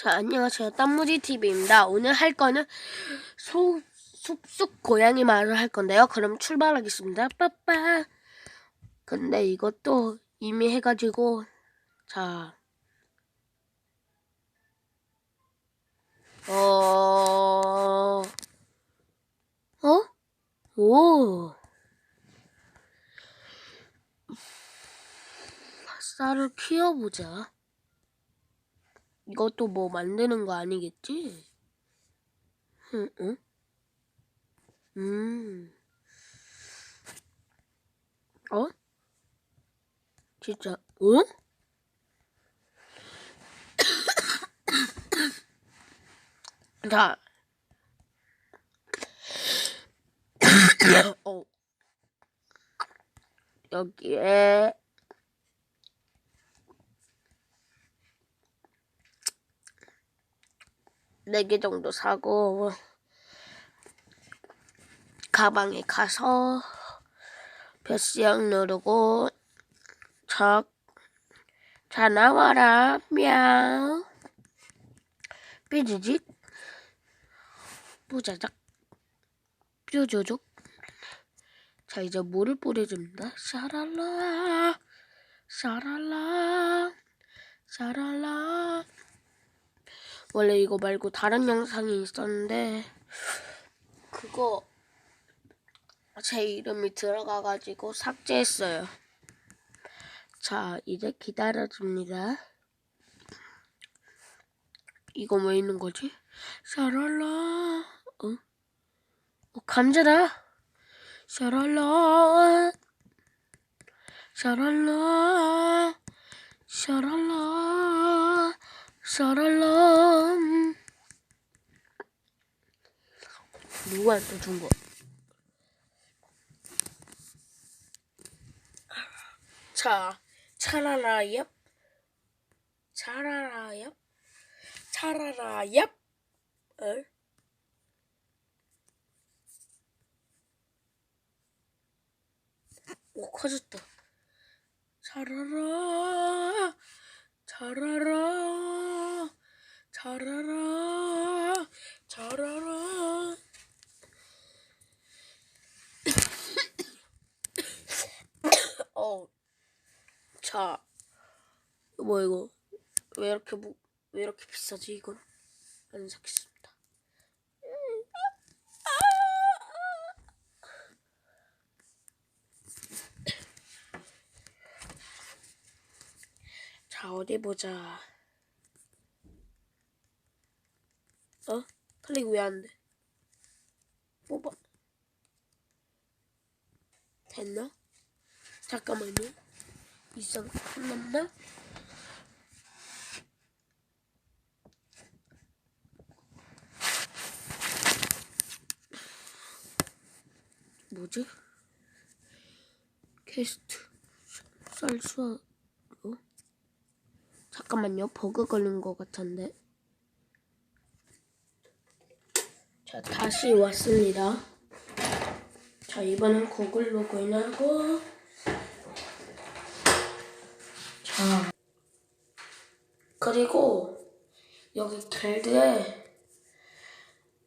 자, 안녕하세요. 땀무지 TV입니다. 오늘 할 거는 소, 숲속 고양이 말을 할 건데요. 그럼 출발하겠습니다. 빠빠. 근데 이것도 이미 해가지고, 자, 어, 어? 오. 쌀을 키워보자. 이것도 뭐 만드는 거 아니겠지? 응, 응? 음. 어? 진짜, 어? 자. 어. 여기에 네개 정도 사고 가방에 가서 벼스양 누르고 척. 자 나와라. мя우 삐지직. 뿌자작. 뾰조족. 자 이제 물을 뿌려줍니다. 샤랄라. 샤랄라. 샤랄라 원래 이거 말고 다른 영상이 있었는데 그거 제 이름이 들어가가지고 삭제했어요. 자 이제 기다려줍니다. 이거 왜 있는 거지? 샤랄라 어? 어 감자다. 샤랄라 샤랄라 샤랄라 샤랄라 누구한테 준 거? 자, 차라라 얍? 차라라 얍? 차라라 얍? 어? 오 커졌다. 차라라 차라라 차라라 차라라 어. 자. 뭐 이거 왜 이렇게 뭐, 왜 이렇게 비싸지 이건? 안 사겠습니다. 자, 어디 보자. 어? 클릭 왜 안 돼? 뽑아. 됐나? 잠깐만요. 이상 끝났나? 뭐지? 캐스트 쌀수어 어? 잠깐만요. 버그 걸린 것 같은데. 자, 다시 왔습니다. 자, 이번엔 구글 로그인 하고 자, 그리고 여기 길드에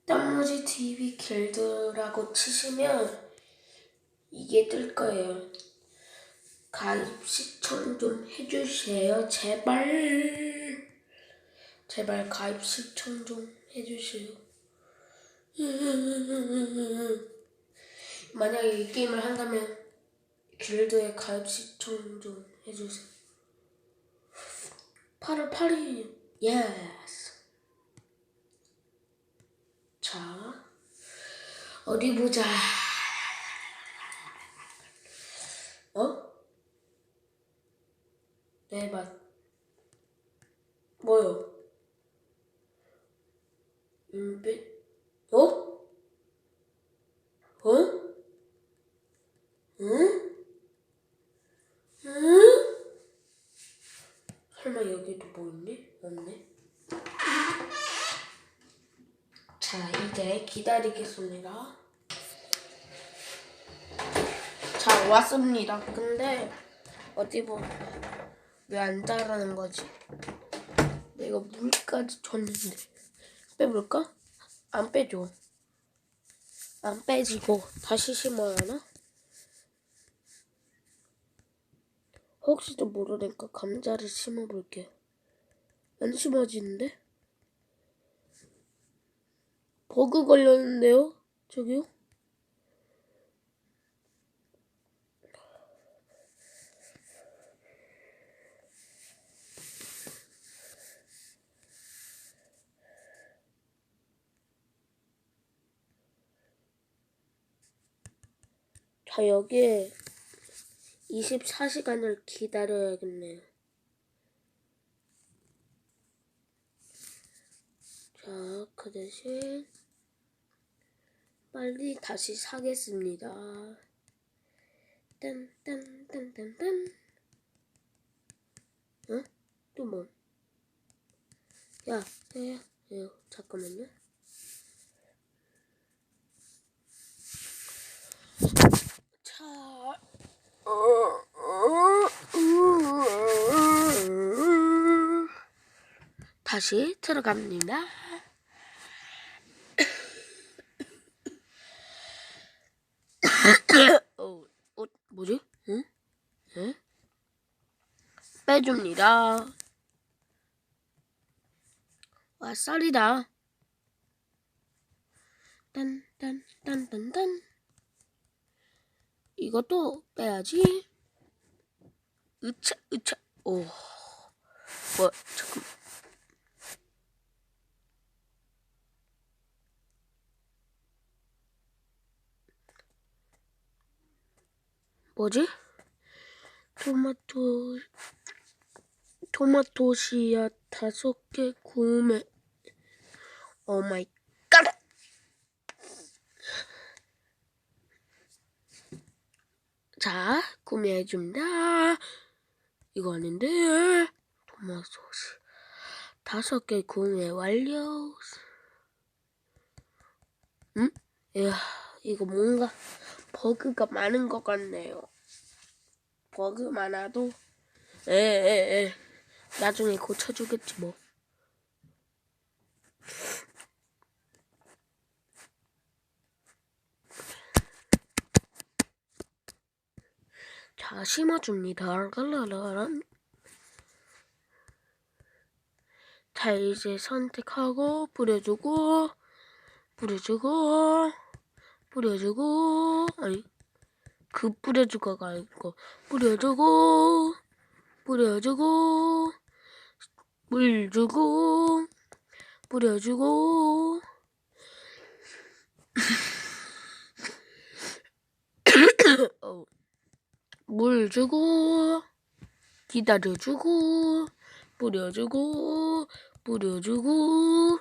땅무지 TV 길드라고 치시면 이게 뜰 거예요. 가입 시청 좀 해주세요. 제발. 제발 가입 시청 좀 해주세요. 만약에 이 게임을 한다면 길드에 가입 시청 좀 해주세요. 8월 8일, 예스. 자, 어디 보자. 어? 네, 맞. 뭐요? 윤빛? 어? 어? 응? 응? 설마 여기도 뭐 있니? 없네. 자, 이제 기다리겠습니다. 자, 왔습니다. 근데 어디 보면 왜안 자라는 거지? 내가 물까지 줬는데 빼볼까? 안 빼줘. 안 빼지고 다시 심어야 하나? 혹시도 모르니까 감자를 심어볼게요. 안 심어지는데? 버그 걸렸는데요? 저기요? 자, 여기에 24시간을 기다려야겠네요. 자, 그 대신 빨리 다시 사겠습니다. 딴딴딴딴딴. 어? 또 뭐? 야, 야, 야, 야, 잠깐만요. 다시 들어갑니다. 어, 어, 뭐지? 응? 응? 빼줍니다. 와, 쌀이다. 딴, 딴, 딴, 딴, 딴. 이것도 빼야지. 으차, 으차. 오. 뭐, 잠깐. 뭐지? 토마토, 토마토 씨앗 다섯 개 구매. 오 마이 자, 구매해줍니다. 이거 아닌데. 씨 다섯 개 구매 완료. 응? 이야, 이거 뭔가 버그가 많은 것 같네요. 버그 많아도 에 에 에 나중에 고쳐주겠지 뭐. 자 심어줍니다. 랄랄랄. 자 이제 선택하고 뿌려주고 뿌려주고 뿌려주고 아니 그 뿌려주고가 아니고 뿌려주고 뿌려주고 물 주고 뿌려주고 어, 물 주고 기다려주고 뿌려주고 뿌려주고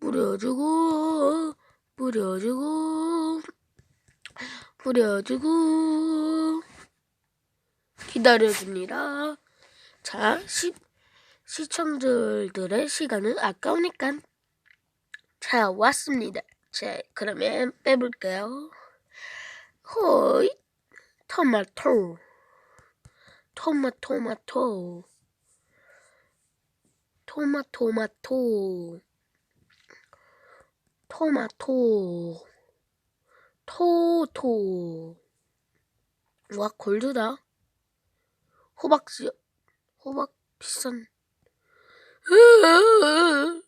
뿌려주고 뿌려주고 뿌려주고 기다려줍니다. 자, 시, 시청자들의 시간은 아까우니까 자 왔습니다. 자 그러면 빼볼게요. 호이 토마토. 토마토마토. 토마토마토. 토마토. 토토. 와 골드다. 호박씨 호박 비싼.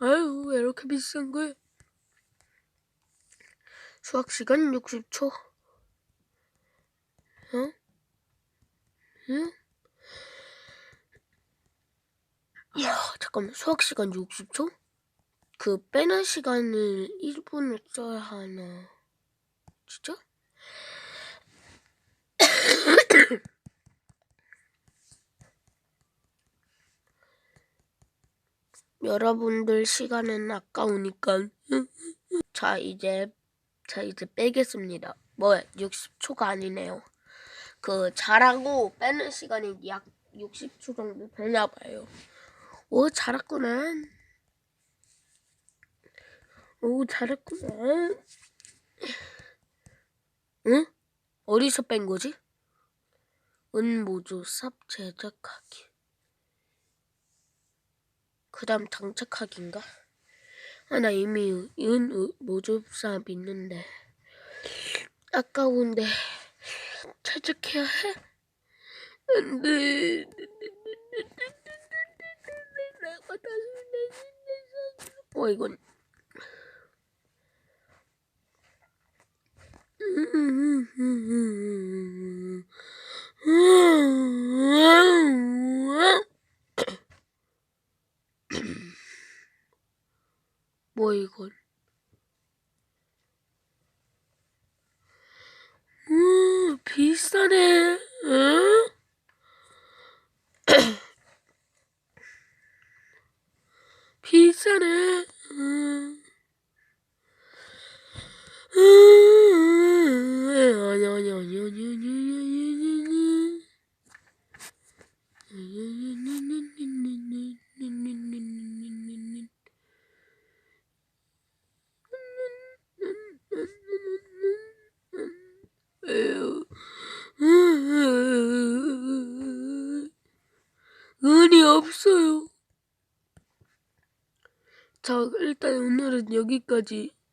아유 왜 이렇게 비싼 거야 수학 시간 60초 어? 응? 이야 잠깐만 수학 시간 60초? 그 빼는 시간을 1분을 써야 하나 진짜? 여러분들 시간은 아까우니까 자 이제 자 이제 빼겠습니다 뭐 60초가 아니네요 그 잘하고 빼는 시간이 약 60초 정도 되나 봐요 오 잘했구나 오 잘했구나 응? 어디서 뺀 거지? 은모주 삽 제작하기. 그 다음 장착하기인가? 아, 나 이미 은 모주 삽 있는데. 아까운데. 제작해야 해? 안 돼. 어, 이건. 뭐 이건? 음, 비싸네. 응? 비싸네. 음. 음, 아니 아니 아니 아니 아니 아니 아니 은이 없어